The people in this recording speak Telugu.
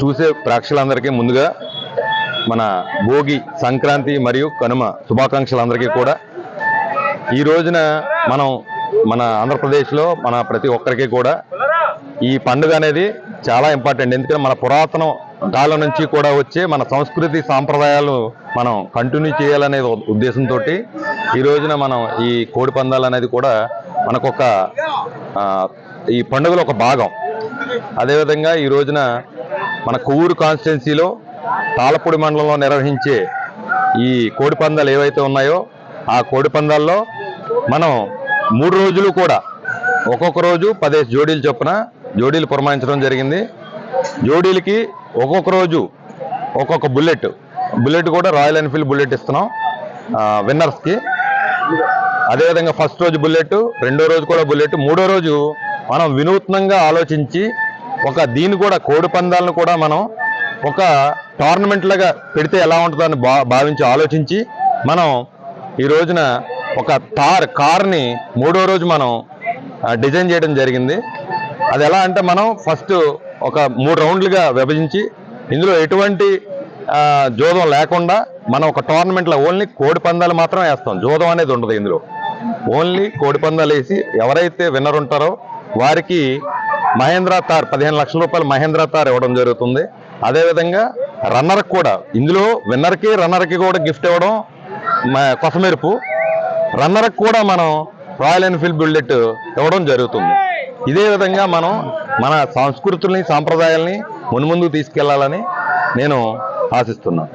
చూసే ప్రేక్షకులందరికీ ముందుగా మన భోగి సంక్రాంతి మరియు కనుమ శుభాకాంక్షలందరికీ కూడా. ఈ రోజున మనం మన ఆంధ్రప్రదేశ్లో మన ప్రతి ఒక్కరికి కూడా ఈ పండుగ అనేది చాలా ఇంపార్టెంట్. ఎందుకంటే మన పురాతన కాలం నుంచి కూడా వచ్చే మన సంస్కృతి సాంప్రదాయాలు మనం కంటిన్యూ చేయాలనే ఉద్దేశంతో ఈ రోజున మనం ఈ కోడి పందాలు అనేది కూడా మనకొక ఈ పండుగలో ఒక భాగం. అదేవిధంగా ఈ రోజున మన కొవ్వూరు కాన్స్టిట్యున్సీలో తాళపూడి మండలంలో నిర్వహించే ఈ కోడిపందాలు ఏవైతే ఉన్నాయో ఆ కోడిపందాల్లో మనం మూడు రోజులు కూడా ఒక్కొక్క రోజు పదేసి జోడీలు చొప్పున జోడీలు పురమాయించడం జరిగింది. జోడీలకి ఒక్కొక్క రోజు ఒక్కొక్క బుల్లెట్ బుల్లెట్ కూడా రాయల్ ఎన్ఫీల్డ్ బుల్లెట్ ఇస్తున్నాం విన్నర్స్కి. అదేవిధంగా ఫస్ట్ రోజు బుల్లెట్ రెండో రోజు కూడా బుల్లెట్ మూడో రోజు మనం వినూత్నంగా ఆలోచించి ఒక దీన్ని కూడా కోడి పందాలను కూడా మనం ఒక టోర్నమెంట్ లాగా పెడితే ఎలా ఉంటుందని భా భావించి ఆలోచించి మనం ఈ రోజున ఒక తార్ కార్ని మూడో రోజు మనం డిజైన్ చేయడం జరిగింది. అది ఎలా అంటే మనం ఫస్ట్ ఒక మూడు రౌండ్లుగా విభజించి ఇందులో ఎటువంటి జోదం లేకుండా మనం ఒక టోర్నమెంట్లో ఓన్లీ కోడి పందాలు మాత్రం వేస్తాం. జోదం అనేది ఉండదు ఇందులో. ఓన్లీ కోడి పందాలు వేసి ఎవరైతే విన్నర్ ఉంటారో వారికి మహేంద్ర తార్ పదిహేను లక్షల రూపాయలు మహేంద్ర తార్ ఇవ్వడం జరుగుతుంది. అదేవిధంగా రన్నర్కి కూడా ఇందులో విన్నర్కి రన్నర్కి కూడా గిఫ్ట్ ఇవ్వడం కొసమెరుపు. రన్నర్కి కూడా మనం రాయల్ ఎన్ఫీల్డ్ బుల్లెట్ ఇవ్వడం జరుగుతుంది. ఇదే విధంగా మనం మన సంస్కృతుల్ని సాంప్రదాయాల్ని మున్ముందుకు తీసుకెళ్ళాలని నేను ఆశిస్తున్నాను.